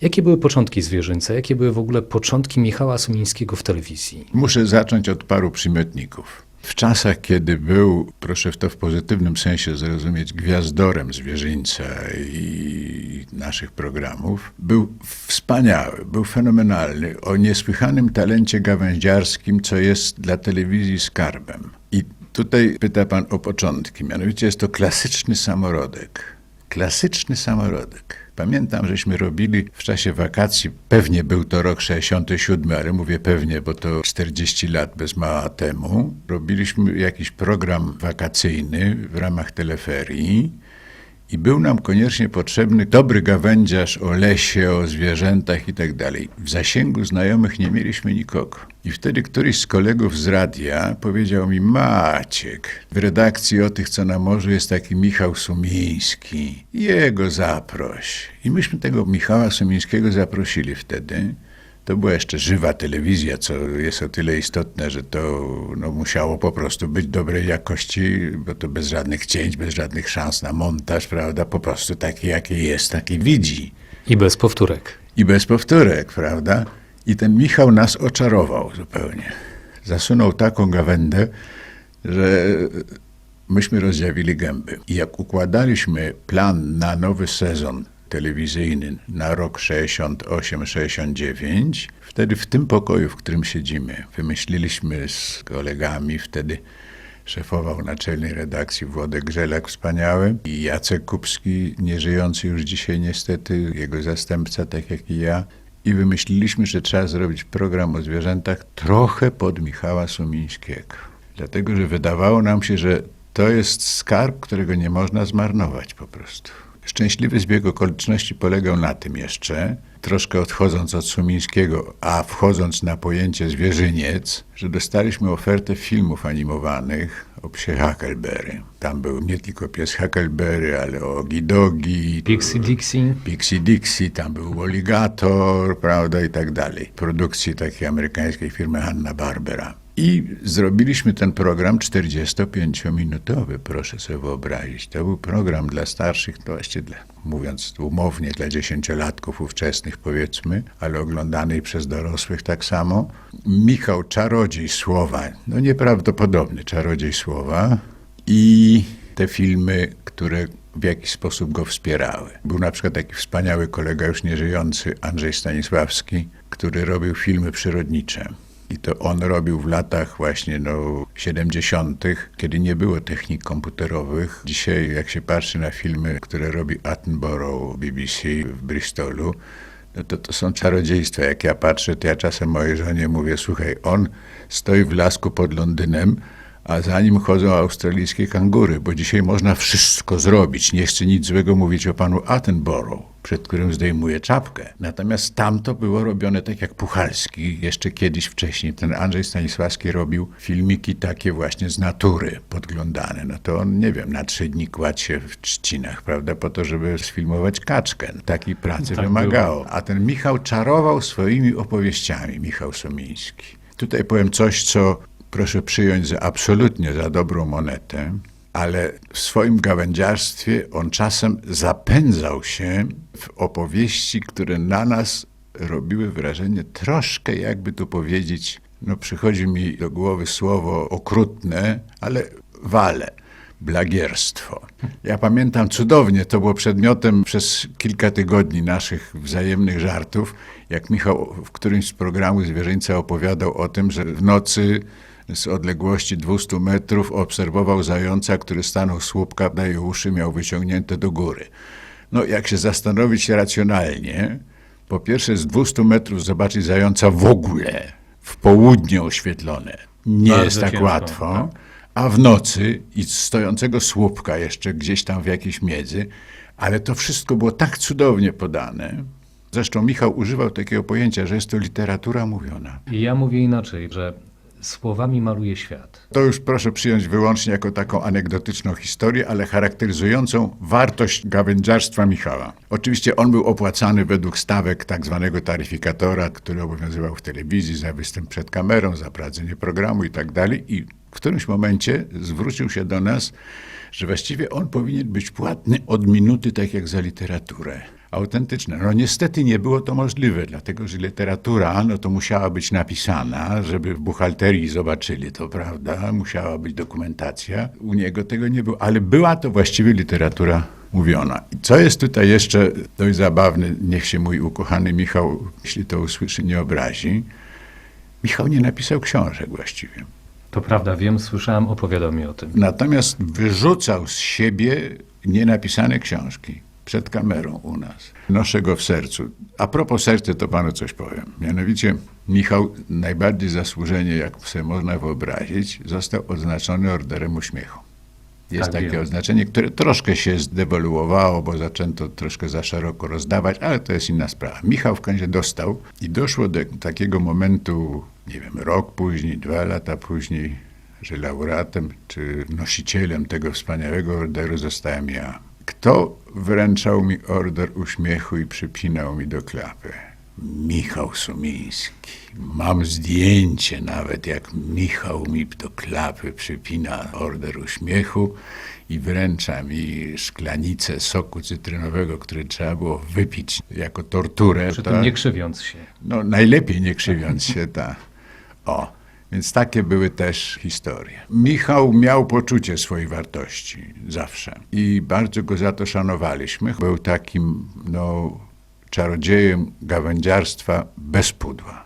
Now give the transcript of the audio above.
Jakie były początki zwierzyńca? Jakie były w ogóle początki Michała Sumińskiego w telewizji? Muszę zacząć od paru przymiotników. W czasach, kiedy był, proszę w to w pozytywnym sensie zrozumieć, gwiazdorem zwierzyńca i naszych programów, był wspaniały, był fenomenalny, o niesłychanym talencie gawędziarskim, co jest dla telewizji skarbem. I tutaj pyta pan o początki, mianowicie jest to klasyczny samorodek. Klasyczny samorodek. Pamiętam, żeśmy robili w czasie wakacji, pewnie był to rok 67, ale mówię pewnie, bo to 40 lat bez mała temu. Robiliśmy jakiś program wakacyjny w ramach teleferii i był nam koniecznie potrzebny dobry gawędziarz o lesie, o zwierzętach i tak. W zasięgu znajomych nie mieliśmy nikogo. I wtedy któryś z kolegów z radia powiedział mi, Maciek, w redakcji o tych, co na morzu jest taki Michał Sumiński. Jego zaproś. I myśmy tego Michała Sumińskiego zaprosili wtedy. To była jeszcze żywa telewizja, co jest o tyle istotne, że to no, musiało po prostu być dobrej jakości, bo to bez żadnych cięć, bez żadnych szans na montaż, prawda? Po prostu taki, jaki jest, taki widzi. I bez powtórek. I bez powtórek, prawda? I ten Michał nas oczarował zupełnie. Zasunął taką gawędę, że myśmy rozdziawili gęby. I jak układaliśmy plan na nowy sezon telewizyjny na rok 68-69, wtedy w tym pokoju, w którym siedzimy, wymyśliliśmy z kolegami, wtedy szefował naczelnej redakcji Włodek Grzelak wspaniały i Jacek Kupski, nieżyjący już dzisiaj niestety, jego zastępca, tak jak i ja. I wymyśliliśmy, że trzeba zrobić program o zwierzętach trochę pod Michała Sumińskiego. Dlatego, że wydawało nam się, że to jest skarb, którego nie można zmarnować po prostu. Szczęśliwy zbieg okoliczności polegał na tym jeszcze, troszkę odchodząc od Sumińskiego, a wchodząc na pojęcie zwierzyniec, że dostaliśmy ofertę filmów animowanych o psie Huckleberry. Tam był nie tylko pies Huckleberry, ale Ogi Dogi, Pixie Dixie. Pixie Dixie, tam był Alligator, prawda, i tak dalej. Produkcji takiej amerykańskiej firmy Hanna-Barbera. I zrobiliśmy ten program 45-minutowy, proszę sobie wyobrazić. To był program dla starszych, to właściwie dla, mówiąc umownie, dla dziesięciolatków ówczesnych powiedzmy, ale oglądany przez dorosłych tak samo. Michał Czarodziej Słowa, no nieprawdopodobny Czarodziej Słowa i te filmy, które w jakiś sposób go wspierały. Był na przykład taki wspaniały kolega, już nieżyjący, Andrzej Stanisławski, który robił filmy przyrodnicze. I to on robił w latach właśnie no, 70., kiedy nie było technik komputerowych. Dzisiaj, jak się patrzy na filmy, które robi Attenborough BBC w Bristolu, no to to są czarodziejstwa. Jak ja patrzę, to ja czasem mojej żonie mówię, słuchaj, on stoi w lasku pod Londynem, a za nim chodzą australijskie kangury, bo dzisiaj można wszystko zrobić. Nie chcę nic złego mówić o panu Attenborough, przed którym zdejmuje czapkę. Natomiast tamto było robione tak jak Puchalski, jeszcze kiedyś wcześniej. Ten Andrzej Stanisławski robił filmiki takie właśnie z natury podglądane. No to on, nie wiem, na trzy dni kładł się w trzcinach, prawda, po to, żeby sfilmować kaczkę. Takiej pracy Tak wymagało. A ten Michał czarował swoimi opowieściami, Michał Somiński. Tutaj powiem coś, co proszę przyjąć za absolutnie za dobrą monetę, ale w swoim gawędziarstwie on czasem zapędzał się w opowieści, które na nas robiły wrażenie troszkę, jakby tu powiedzieć, no przychodzi mi do głowy słowo okrutne, ale wale. Blagierstwo. Ja pamiętam cudownie, to było przedmiotem przez kilka tygodni naszych wzajemnych żartów, jak Michał w którymś z programów zwierzęca opowiadał o tym, że w nocy z odległości 200 metrów obserwował zająca, który stanął słupka na jej uszy, miał wyciągnięte do góry. No, jak się zastanowić racjonalnie, po pierwsze z 200 metrów zobaczyć zająca w ogóle, w południe oświetlone, nie Bardzo jest tak ciężko, łatwo, a w nocy i stojącego słupka jeszcze gdzieś tam w jakiejś miedzy, ale to wszystko było tak cudownie podane. Zresztą Michał używał takiego pojęcia, że jest to literatura mówiona. I ja mówię inaczej, że słowami maluje świat. To już proszę przyjąć wyłącznie jako taką anegdotyczną historię, ale charakteryzującą wartość gawędziarstwa Michała. Oczywiście on był opłacany według stawek tak zwanego taryfikatora, który obowiązywał w telewizji za występ przed kamerą, za prowadzenie programu i tak dalej. I w którymś momencie zwrócił się do nas, że właściwie on powinien być płatny od minuty, tak jak za literaturę. autentyczne. No niestety nie było to możliwe, dlatego że literatura, no to musiała być napisana, żeby w buchalterii zobaczyli to, prawda? Musiała być dokumentacja. U niego tego nie było, ale była to właściwie literatura mówiona. I co jest tutaj jeszcze dość zabawne, niech się mój ukochany Michał, jeśli to usłyszy, nie obrazi. Michał nie napisał książek właściwie. To prawda, wiem, słyszałem, opowiadał mi o tym. Natomiast wyrzucał z siebie nienapisane książki przed kamerą u nas. Noszę go w sercu. A propos serca, to panu coś powiem. Mianowicie Michał najbardziej zasłużenie, jak sobie można wyobrazić, został odznaczony Orderem Uśmiechu. Jest Tak, takie wiem. oznaczenie, które troszkę się zdewoluowało, bo zaczęto troszkę za szeroko rozdawać, ale to jest inna sprawa. Michał w końcu dostał i doszło do takiego momentu, nie wiem, rok później, dwa lata później, że laureatem czy nosicielem tego wspaniałego orderu zostałem ja. Kto wręczał mi order uśmiechu i przypinał mi do klapy? Michał Sumiński. Mam zdjęcie nawet, jak Michał mi do klapy przypina order uśmiechu i wręcza mi szklanicę soku cytrynowego, który trzeba było wypić jako torturę. Przy tym nie krzywiąc się. No, najlepiej nie krzywiąc się, tak. O, więc takie były też historie. Michał miał poczucie swojej wartości, zawsze. I bardzo go za to szanowaliśmy. Był takim, no, czarodziejem gawędziarstwa bez pudła.